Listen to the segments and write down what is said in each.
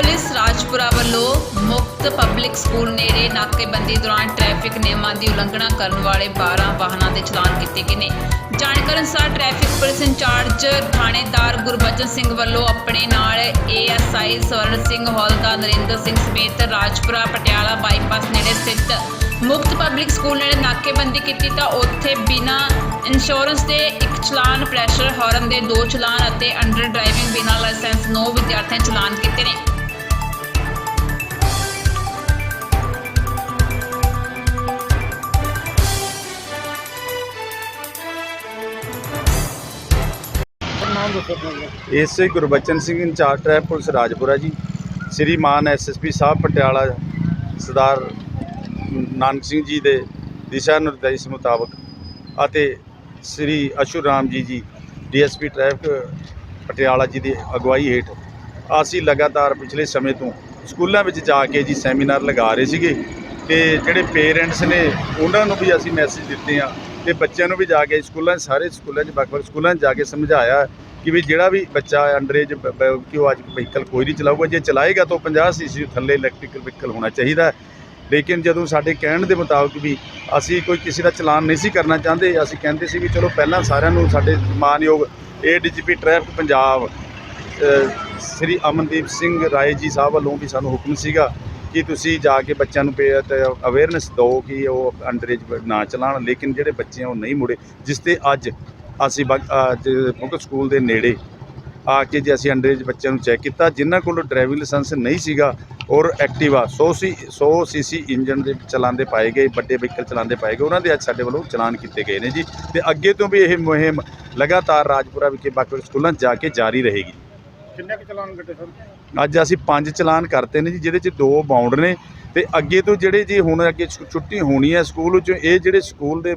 Police Rajpura ਵੱਲੋਂ ਮੁਫ਼ਤ public school ਨੇੜੇ ਨਾਕੇਬੰਦੀ ਦੌਰਾਨ ਟ੍ਰੈਫਿਕ ਨਿਯਮਾਂ ਦੀ ਉਲੰਘਣਾ ਕਰਨ ਵਾਲੇ 12 ਵਾਹਨਾਂ ਦੇ ਚਲਾਨ ਕੀਤੇ ਗਏ ਨੇ। ਜਾਣਕਾਰੀ ਅਨੁਸਾਰ ਟ੍ਰੈਫਿਕ ਪੁਲਿਸ ਇੰਚਾਰਜ ਥਾਣੇਦਾਰ ਗੁਰਬਚਨ ਸਿੰਘ ਵੱਲੋਂ ਆਪਣੇ ਨਾਲ ਏਐਸਆਈ ਸਵਰਨ ਸਿੰਘ ਹੌਲਦਾਰ ਨਰਿੰਦਰ ਸਿੰਘ ਸਮੇਤ ਰਾਜਪੁਰਾ ਪਟਿਆਲਾ ਬਾਈਪਾਸ ਨੇੜੇ ਸਥਿਤ ਮੁਫ਼ਤ ਪਬਲਿਕ ਸਕੂਲ ਨੇੜੇ ਨਾਕੇਬੰਦੀ ਕੀਤੀ ਤਾਂ ਉੱਥੇ ਬਿਨਾਂ ਇੰਸ਼ੋਰੈਂਸ ਦੇ ਇੱਕ ਚਲਾਨ ਪ੍ਰੈਸ਼ਰ ਹਾਰਨ ਦੇ ਦੋ ਚਲਾਨ ਅਤੇ ਅੰਡਰ ਡਰਾਈਵਿੰਗ ਬਿਨਾਂ ਲਾਇਸੈਂਸ 9 ਵਿਦਿਆਰਥੀਆਂ ਚਲਾਨ ਕੀਤੇ ਨੇ। ਨਾਮ ਦੱਸੋ ਆਪਣਾ ਇਸੇ Gurbachan Singh incharge traffic police Rajpura ji. Shriman SSP sahib Patiala, Sardar Nanak Singh ji ਦੇ ਦਿਸ਼ਾ ਨਿਰਦੇਸ਼ ਮੁਤਾਬਕ ਅਤੇ ਸ੍ਰੀ ਅਸ਼ੂ ਰਾਮ ਜੀ ਜੀ, ਡੀਐਸਪੀ ਟ੍ਰੈਫਿਕ ਪਟਿਆਲਾ ਜੀ ਦੀ ਅਗਵਾਈ ਹੇਠ ਅਸੀਂ ਲਗਾਤਾਰ ਪਿਛਲੇ ਸਮੇਂ ਤੋਂ ਸਕੂਲਾਂ ਵਿੱਚ ਜਾ ਕੇ ਜੀ ਸੈਮੀਨਾਰ ਲਗਾ ਰਹੇ ਸੀਗੇ ਤੇ ਜਿਹੜੇ ਪੇਰੈਂਟਸ ਨੇ ਉਹਨਾਂ ਨੂੰ ਵੀ ਅਸੀਂ ਮੈਸੇਜ ਦਿੱਤੇ ਆ ਤੇ ਬੱਚਿਆਂ ਨੂੰ ਵੀ ਜਾ ਕੇ ਸਕੂਲਾਂ, ਸਾਰੇ ਸਕੂਲਾਂ 'ਚ ਵੱਖ-ਵੱਖ ਸਕੂਲਾਂ 'ਚ ਜਾ ਕੇ ਸਮਝਾਇਆ ਕਿ ਵੀ ਜਿਹੜਾ ਵੀ ਬੱਚਾ ਅੰਡਰ ਏਜ ਕਿ ਉਹ ਅੱਜ ਵਹੀਕਲ ਕੋਈ ਨਹੀਂ ਚਲਾਊਗਾ, ਜੇ ਚਲਾਏਗਾ ਤਾਂ 50 ਸੀਸੀ ਥੱਲੇ ਇਲੈਕਟ੍ਰੀਕਲ ਵਹੀਕਲ ਹੋਣਾ ਚਾਹੀਦਾ ਲੇਕਿਨ ਜਦੋਂ ਸਾਡੇ ਕਹਿਣ ਦੇ ਮੁਤਾਬਕ ਵੀ ਅਸੀਂ ਕੋਈ ਕਿਸੇ ਦਾ ਚਲਾਨ ਨਹੀਂ ਸੀ ਕਰਨਾ ਚਾਹੁੰਦੇ, ਅਸੀਂ ਕਹਿੰਦੇ ਸੀ ਵੀ ਚਲੋ ਪਹਿਲਾਂ ਸਾਰਿਆਂ ਨੂੰ ਸਾਡੇ ਮਾਨਯੋਗ ਏਡੀਜੀਪੀ ਟ੍ਰੈਫਿਕ ਪੰਜਾਬ ਸ੍ਰੀ ਅਮਨਦੀਪ ਸਿੰਘ ਰਾਏ ਜੀ ਸਾਹਿਬ ਵੱਲੋਂ ਵੀ ਸਾਨੂੰ ਹੁਕਮ ਸੀਗਾ ਕਿ ਤੁਸੀਂ ਜਾ ਕੇ ਬੱਚਿਆਂ ਨੂੰ ਅਵੇਅਰਨੈਸ ਦਿਓ ਕਿ ਉਹ ਅੰਡਰੇਜ ਨਾ ਚਲਾਉਣ, ਲੇਕਿਨ ਜਿਹੜੇ ਬੱਚੇ ਆ ਉਹ ਨਹੀਂ ਮੁੜੇ, ਜਿਸ ਤੇ ਅੱਜ ਅਸੀਂ ਮੁਕਤ ਸਕੂਲ ਦੇ ਨੇੜੇ ਆ ਕੇ ਜੇ ਅਸੀਂ ਅੰਡਰ ਏਜ ਬੱਚਿਆਂ ਨੂੰ ਚੈੱਕ ਕੀਤਾ ਜਿਨ੍ਹਾਂ ਕੋਲ ਡਰਾਈਵਿੰਗ ਲਾਇਸੈਂਸ ਨਹੀਂ ਸੀਗਾ ਔਰ ਐਕਟਿਵਾ 100 ਸੀ 100 ਸੀਸੀ ਇੰਜਨ ਦੇ ਚਲਾਉਂਦੇ ਪਾਏ ਗਏ ਵੱਡੇ ਵਹੀਕਲ ਚਲਾਉਂਦੇ ਪਾਏ ਗਏ ਉਹਨਾਂ ਦੇ ਅੱਜ ਸਾਡੇ ਵੱਲੋਂ ਚਲਾਨ ਕੀਤੇ ਗਏ ਨੇ ਜੀ। ਤੇ ਅੱਗੇ ਤੋਂ ਵੀ ਇਹ ਮੁਹਿੰਮ ਲਗਾਤਾਰ ਰਾਜਪੁਰਾ ਵਿਖੇ ਵੱਖ-ਵੱਖ ਸਕੂਲਾਂ ਜਾ ਕੇ ਜਾਰੀ ਰਹੇਗੀ। ਕਿੰਨੇ ਕੁ ਚਲਾਨ ਕੱਟੇ ਸਰ? ਅੱਜ ਅਸੀਂ ਪੰਜ ਚਲਾਨ ਕਰਤੇ ਨੇ ਜੀ ਜਿਹਦੇ 'ਚ ਦੋ ਬਾਉਂਡ ਨੇ। ਤੇ ਅੱਗੇ ਤੋਂ ਜਿਹੜੇ ਜੀ ਹੁਣ ਅੱਗੇ ਛੁੱਟੀ ਹੋਣੀ ਹੈ ਸਕੂਲ ਵਿੱਚੋਂ ਇਹ ਜਿਹੜੇ ਸਕੂਲ ਦੇ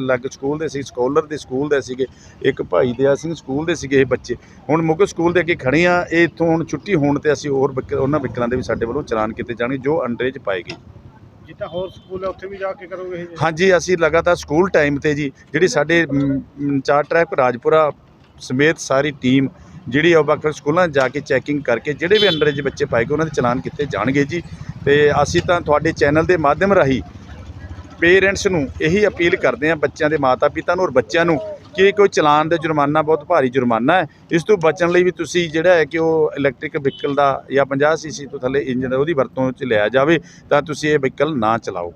ਲੱਗ ਸਕੂਲ ਦੇ ਸੀ ਸਕਾਲਰ ਦੇ ਸਕੂਲ ਦੇ ਸੀਗੇ ਇੱਕ ਭਾਈ ਦਿਆ ਸਿੰਘ ਸਕੂਲ ਦੇ ਸੀਗੇ ਇਹ ਬੱਚੇ। ਹੁਣ ਮੁੱਖ ਸਕੂਲ ਦੇ ਅੱਗੇ ਖੜੇ ਆ ਇਹ ਇੱਥੋਂ ਹੁਣ ਛੁੱਟੀ ਹੋਣ ਤੇ ਅਸੀਂ ਹੋਰ ਉਹਨਾਂ ਵਹੀਕਲਾਂ ਦੇ ਵੀ ਸਾਡੇ ਵੱਲੋਂ ਚਲਾਨ ਕੀਤੇ ਜਾਣਗੇ ਜੋ ਅੰਡਰੇਜ ਪਾਏਗੀ ਜਿੱਦਾਂ ਹੋਰ ਸਕੂਲ ਹੈ ਉੱਥੇ ਵੀ ਜਾ ਕੇ ਕਰੋਗੇ ਹਾਂਜੀ ਅਸੀਂ ਲਗਾਤਾਰ ਸਕੂਲ ਟਾਈਮ ਤੇ ਜੀ ਜਿਹੜੀ ਸਾਡੇ ਚਾਰ ਟਰੈਕ ਰਾਜਪੁਰਾ ਸਮੇਤ ਸਾਰੀ ਟੀਮ ਜਿਹੜੀ ਉਹ ਵੱਖ ਸਕੂਲਾਂ 'ਚ ਜਾ ਕੇ ਚੈਕਿੰਗ ਕਰਕੇ ਜਿਹੜੇ ਵੀ ਅੰਡਰੇਜ ਬੱਚੇ ਪਾਏਗੇ ਉਹਨਾਂ ਦੇ ਚਲਾਨ ਕੀਤੇ ਜਾਣਗੇ ਜੀ। ਤੇ ਅਸੀਂ ਤਾਂ ਤੁਹਾਡੇ ਚੈਨਲ ਦੇ ਮਾਧਿਅਮ ਰਾਹੀਂ ਪੇਰੈਂਟਸ ਨੂੰ ਇਹੀ ਅਪੀਲ ਕਰਦੇ ਹਾਂ ਬੱਚਿਆਂ ਦੇ ਮਾਤਾ-ਪਿਤਾ ਨੂੰ ਔਰ ਬੱਚਿਆਂ ਨੂੰ ਕਿ ਕੋਈ ਚਲਾਨ ਦਾ ਜੁਰਮਾਨਾ ਬਹੁਤ ਭਾਰੀ ਜੁਰਮਾਨਾ ਹੈ। ਇਸ ਤੋਂ ਬਚਣ ਲਈ ਵੀ ਤੁਸੀਂ ਜਿਹੜਾ ਹੈ ਕਿ ਉਹ ਇਲੈਕਟ੍ਰਿਕ ਵਹੀਕਲ ਦਾ ਜਾਂ 50 ਸੀਸੀ ਤੋਂ ਥੱਲੇ ਇੰਜਨ ਉਹਦੀ ਵਰਤੋਂ 'ਚ ਲਿਆ ਜਾਵੇ ਤਾਂ ਤੁਸੀਂ ਇਹ ਵਹੀਕਲ ਨਾ ਚਲਾਓ।